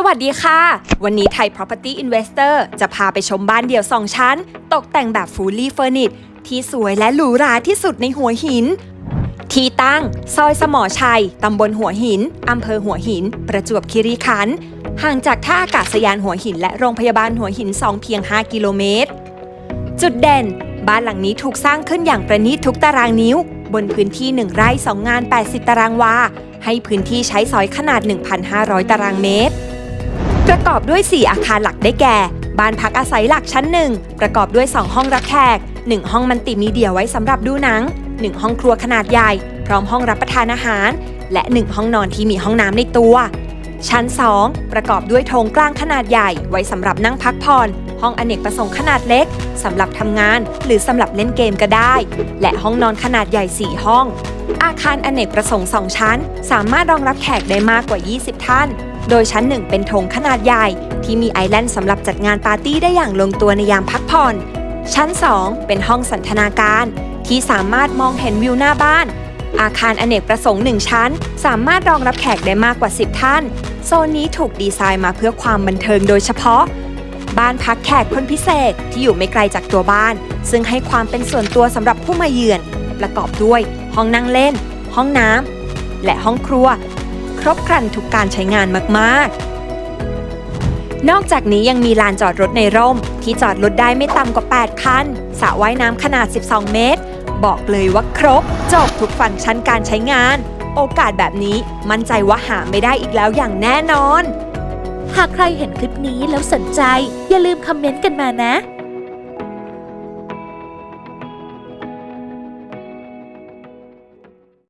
สวัสดีค่ะ วันนี้ไทย Property Investor จะพาไปชมบ้านเดี่ยว 2 ชั้น ตกแต่งแบบ fully furnished ที่สวยและหรูหราที่สุดในหัวหิน ที่ตั้ง ซอยสมอชัย ตำบลหัวหิน อำเภอหัวหิน ประจวบคีรีขันธ์ ห่างจากท่าอากาศยานหัวหินและโรงพยาบาลหัวหิน 2 เพียง 5 กิโลเมตร จุดเด่น บ้านหลังนี้ถูกสร้างขึ้นอย่างประณีตทุกตารางนิ้ว บนพื้นที่ 1 ไร่ 2 งาน 80 ตารางวา ให้พื้นที่ใช้สอยขนาด 1,500 ตารางเมตร ประกอบด้วย 4 อาคารหลักได้แก่ บ้านพักอาศัยหลักชั้น 1 ประกอบด้วย 2 ห้องรับแขก 1 ห้องมันติมีเดียไว้สำหรับดูหนัง 1 ห้องครัวขนาดใหญ่ พร้อมห้องรับประทานอาหาร และ 1 ห้องนอนที่มีห้องน้ำในตัว ชั้น 2 ประกอบด้วยโถงกลางขนาดใหญ่ ไว้สำหรับนั่งพักผ่อน ห้องอเนกประสงค์ขนาดเล็กสำหรับทำงาน หรือสำหรับเล่นเกมก็ได้ และห้องนอนขนาดใหญ่ 4 ห้อง อาคารอเนกประสงค์ 2 ชั้น สามารถรองรับแขกได้มากกว่า 20 ท่าน โดยชั้น 1 เป็นโถงขนาดใหญ่ ที่มีไอแลนด์สำหรับจัดงานปาร์ตี้ได้อย่างลงตัวในยามพักผ่อน ชั้น 2 เป็นห้องสันทนาการ ที่สามารถมองเห็นวิวหน้าบ้าน อาคารอเนกประสงค์ 1 ชั้น สามารถรองรับแขกได้มากกว่า 10 ท่าน โซนนี้ถูกดีไซน์มาเพื่อความบันเทิงโดยเฉพาะ บ้านพักแขกคนพิเศษที่อยู่ไม่ไกลจากตัวบ้าน ซึ่งให้ความเป็นส่วนตัวสำหรับผู้มาเยือน ประกอบด้วย ห้องนั่งเล่น ห้องน้ำและห้องครัว ครบครันทุกการใช้งานมากๆนอกจากนี้ยังมีลานจอดรถในร่ม ที่จอดรถได้ไม่ต่ำกว่า 8 คัน สระว่ายน้ำขนาด 12 เมตร บอกเลยว่าครบ จบทุกฟังก์ชันการใช้งาน โอกาสแบบนี้มั่นใจว่าหาไม่ได้อีกแล้วอย่างแน่นอน หากใครเห็นคลิปนี้แล้วสนใจ อย่าลืมคอมเมนต์กันมานะ